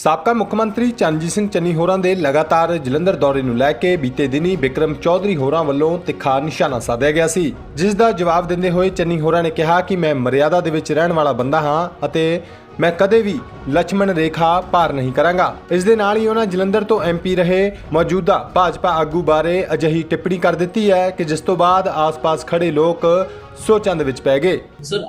ਸਾਬਕਾ ਮੁੱਖ ਮੰਤਰੀ ਚਰਨਜੀਤ ਸਿੰਘ ਚੰਨੀ ਹੋਰਾਂ ਦੇ ਲਗਾਤਾਰ ਜਲੰਧਰ ਦੌਰੇ ਨੂੰ ਲੈ ਕੇ ਬੀਤੇ ਦਿਨੀ ਵਿਕਰਮ ਚੌਧਰੀ ਹੋਰਾਂ ਵੱਲੋਂ ਤਿੱਖਾ ਨਿਸ਼ਾਨਾ ਸਾਧਿਆ ਗਿਆ ਸੀ, ਜਿਸ ਦਾ ਜਵਾਬ ਦਿੰਦੇ ਹੋਏ ਚੰਨੀ ਹੋਰਾਂ ਨੇ ਕਿਹਾ ਕਿ ਮੈਂ ਮਰਿਆਦਾ ਦੇ ਵਿੱਚ ਰਹਿਣ ਵਾਲਾ ਬੰਦਾ ਹਾਂ ਅਤੇ ਮੈਂ ਕਦੇ ਵੀ ਲక్ష్మణ ਰੇਖਾ ਪਾਰ ਨਹੀਂ ਕਰਾਂਗਾ। ਇਸ ਦੇ ਨਾਲ ਹੀ ਉਹਨਾਂ ਜਲੰਧਰ ਤੋਂ ਐਮਪੀ ਰਹੇ ਮੌਜੂਦਾ ਭਾਜਪਾ ਆਗੂ ਬਾਰੇ ਅਜਿਹੀ ਟਿੱਪਣੀ ਕਰ ਦਿੱਤੀ ਹੈ ਕਿ ਜਿਸ ਤੋਂ ਬਾਅਦ ਆਸ-ਪਾਸ ਖੜੇ ਲੋਕ सोचन दे पै गए सर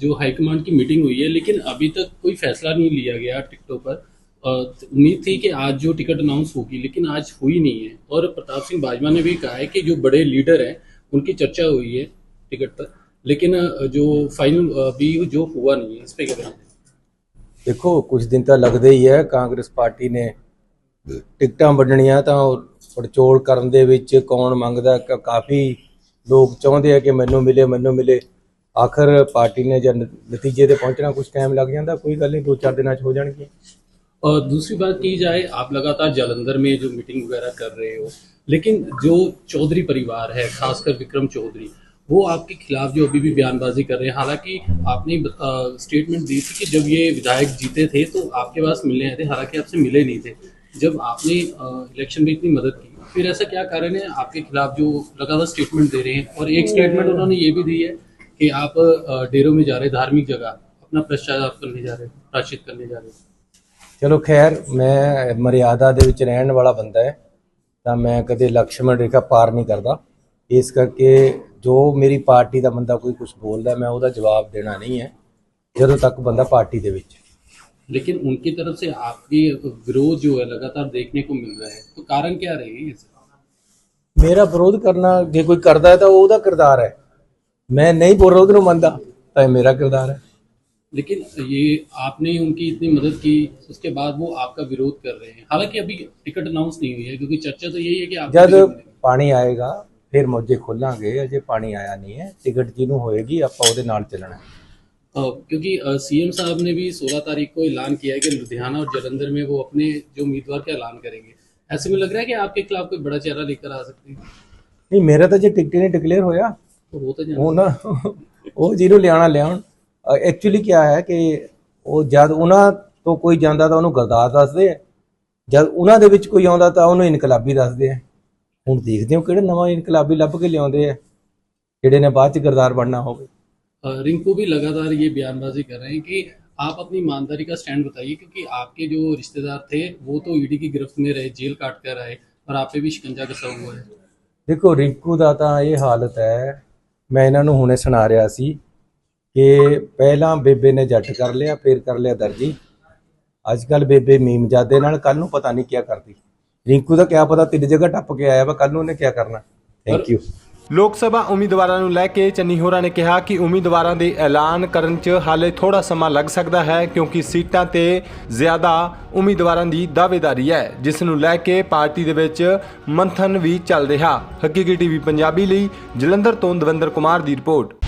ਜੋ ਹਾਈ ਕਮਾਂਡ की मीटिंग हुई है लेकिन अभी तक कोई फैसला नहीं लिया गया टिकटों पर उम्मीद थी कि आज जो टिकट अनाउंस होगी लेकिन आज हुई नहीं है और प्रताप सिंह बाजवा ने भी कहा है कि जो बड़े लीडर हैं उनकी चर्चा हुई है टिकट पर लेकिन अ, जो फाइनल अभी जो हुआ नहीं है इस पे क्या कहना है? ਦੇਖੋ ਕੁਝ ਦਿਨ ਤਾਂ ਲੱਗਦੇ ਹੀ ਹੈ ਕਾਂਗਰਸ ਪਾਰਟੀ ਨੇ ਟਿਕਟਾਂ ਵੰਡਣੀਆਂ ਤਾਂ ਉਹ ਪੜਚੋਲ ਕਰਨ ਦੇ ਵਿੱਚ ਕੌਣ ਮੰਗਦਾ ਕ- ਕਾਫੀ ਲੋਕ ਚਾਹੁੰਦੇ ਆ ਕਿ ਮੈਨੂੰ ਮਿਲੇ ਮੈਨੂੰ ਮਿਲੇ ਆਖਰ ਪਾਰਟੀ ਨੇ ਜਦ ਨਤੀਜੇ ਤੇ ਪਹੁੰਚਣਾ ਕੁਝ ਟਾਈਮ ਲੱਗ ਜਾਂਦਾ ਕੋਈ ਗੱਲ ਨਹੀਂ ਦੋ ਚਾਰ ਦਿਨਾਂ 'ਚ ਹੋ ਜਾਣਗੇ और दूसरी बात की जाए, आप लगातार जालंधर में जो मीटिंग वगैरह कर रहे हो, लेकिन जो चौधरी परिवार है, खासकर विक्रम चौधरी, वो आपके खिलाफ जो अभी भी बयानबाजी कर रहे हैं, हालाँकि आपने स्टेटमेंट दी थी कि जब ये विधायक जीते थे तो आपके पास मिलने आए थे, हालाँकि आपसे मिले नहीं थे। जब आपने इलेक्शन में इतनी मदद की, फिर ऐसा क्या कारण है आपके खिलाफ जो लगातार स्टेटमेंट दे रहे हैं? और एक स्टेटमेंट उन्होंने ये भी दी है कि आप डेरों में जा रहे धार्मिक जगह, अपना पश्चाताप करने जा रहे प्राश्चित करने जा रहे हैं। ਚਲੋ ਖੈਰ ਮੈਂ ਮਰਿਆਦਾ ਦੇ ਵਿੱਚ ਰਹਿਣ ਵਾਲਾ ਬੰਦਾ ਹੈ ਤਾਂ ਮੈਂ ਕਦੇ ਲਕਸ਼ਮਣ ਰੇਖਾ ਪਾਰ ਨਹੀਂ ਕਰਦਾ। ਇਸ ਕਰਕੇ ਜੋ ਮੇਰੀ ਪਾਰਟੀ ਦਾ ਬੰਦਾ ਕੋਈ ਕੁਝ ਬੋਲਦਾ ਮੈਂ ਉਹਦਾ ਜਵਾਬ ਦੇਣਾ ਨਹੀਂ ਹੈ ਜਦੋਂ ਤੱਕ ਬੰਦਾ ਪਾਰਟੀ ਦੇ ਵਿੱਚ। लेकिन उनकी तरफ से आपकी विरोध जो है लगातार देखने को मिल रहा है तो कारण क्या रहेगी मेरा विरोध करना जे कोई करता है तो ਉਹਦਾ ਕਿਰਦਾਰ ਹੈ। ਮੈਂ ਨਹੀਂ ਬੋਲ ਰਿਹਾ ਉਹਨੂੰ ਮੰਨਦਾ ਤਾਂ ਇਹ ਮੇਰਾ ਕਿਰਦਾਰ ਹੈ। लेकिन ये आपने उनकी इतनी मदद की उसके बाद वो आपका विरोध कर रहे हैं हालांकि अभी टिकट अनाउंस नहीं हुई है क्योंकि चर्चा तो यही है कि आप ਜਦ ਪਾਣੀ ਆਏਗਾ ਫਿਰ ਮੋਜੇ ਖੋਲਾਂਗੇ ਅਜੇ ਪਾਣੀ ਆਇਆ ਨਹੀਂ ਹੈ ਟਿਕਟ ਜਿਹਨੂੰ ਹੋਏਗੀ ਆਪਾਂ ਉਹਦੇ ਨਾਲ ਚੱਲਣਾ ਹੈ क्योंकि सीएम साहब ने भी 16 तारीख को ऐलान किया है कि लुधियाना और जलंधर में वो अपने जो उम्मीदवार का ऐलान करेंगे ऐसे में लग रहा है कि आपके खिलाफ कोई बड़ा चेहरा लेकर आ सकते हैं ਨਹੀਂ ਮੇਰਾ ਤਾਂ ਜੇ ਟਿਕਟ ਹੀ ਨਹੀਂ ਡਿਕਲੇਅਰ ਹੋਇਆ तो वो तो ਉਹ ਨਾ ਉਹ ਜਿਹਨੂੰ ਲਿਆਣਾ ਲਿਆਉਣ ਐਕਚੁਅਲੀ ਕੀ ਹੈ ਕਿ ਉਹ ਜਦ ਉਹਨਾਂ ਤੋਂ ਕੋਈ ਜਾਂਦਾ ਤਾਂ ਉਹਨੂੰ ਗਰਦਾਰ ਦੱਸਦੇ ਆ ਜਦ ਉਹਨਾਂ ਦੇ ਵਿੱਚ ਕੋਈ ਆਉਂਦਾ ਤਾਂ ਉਹਨੂੰ ਇਨਕਲਾਬੀ ਦੱਸਦੇ ਆ ਹੁਣ ਦੇਖਦੇ ਹੋ ਕਿਹੜੇ ਨਵਾਂ ਇਨਕਲਾਬੀ ਲੱਭ ਕੇ ਲਿਆਉਂਦੇ ਆ ਜਿਹੜੇ ਨੇ ਬਾਅਦ ਚ ਗਰਦਾਰ ਬਣਨਾ ਹੋਵੇ अ, रिंकू भी लगातार ये बयानबाजी कर रहे हैं कि आप अपनी ईमानदारी का स्टैंड बताइए क्योंकि आपके जो रिश्तेदार थे वो तो ईडी की गिरफ्त में रहे जेल काट कर आए और आप पे भी शिकंजा कसा हुआ है ਦੇਖੋ ਰਿੰਕੂ ਦਾ ਤਾਂ ਇਹ ਹਾਲਤ ਹੈ ਮੈਂ ਇਹਨਾਂ ਨੂੰ ਹੁਣੇ ਸੁਣਾ ਰਿਹਾ ਸੀ ਕਿ ਪਹਿਲਾਂ ਬੇਬੇ ਨੇ ਜੱਟ ਕਰ ਲਿਆ, ਫਿਰ ਕਰ ਲਿਆ ਦਰਜੀ। ਅੱਜ ਕੱਲ ਬੇਬੇ ਮੀਮਜਾਦੇ ਨਾਲ ਕੱਲ ਨੂੰ ਪਤਾ ਨਹੀਂ ਕੀ ਕਰਦੀ। ਰਿੰਕੂ ਦਾ ਕਿਆ ਪਤਾ, ਤਿੰਨ ਜਗ੍ਹਾ ਟੱਪ ਕੇ ਆਇਆ ਵਾ ਕੱਲ ਨੂੰ ਉਹਨੇ ਕੀ ਕਰਨਾ। ਥੈਂਕ ਯੂ ਲੋਕ ਸਭਾ ਉਮੀਦਵਾਰਾਂ ਨੂੰ ਲੈ ਕੇ ਚੰਨੀ ਹੋਰਾਂ ਨੇ ਕਿਹਾ ਕਿ ਉਮੀਦਵਾਰਾਂ ਦੇ ਐਲਾਨ ਕਰਨ 'ਚ ਹਾਲੇ ਥੋੜਾ ਸਮਾਂ ਲੱਗ ਸਕਦਾ ਹੈ, ਕਿਉਂਕਿ ਸੀਟਾਂ ਤੇ ਜ਼ਿਆਦਾ ਉਮੀਦਵਾਰਾਂ ਦੀ ਦਾਅਵੇਦਾਰੀ ਹੈ, ਜਿਸ ਨੂੰ ਲੈ ਕੇ ਪਾਰਟੀ ਦੇ ਵਿੱਚ ਮੰਥਨ ਵੀ ਚੱਲ ਰਿਹਾ। ਹਕੀਕੀ ਟੀਵੀ ਪੰਜਾਬੀ ਲਈ, ਜਲੰਧਰ ਤੋਂ ਦਵਿੰਦਰ ਕੁਮਾਰ ਦੀ ਰਿਪੋਰਟ।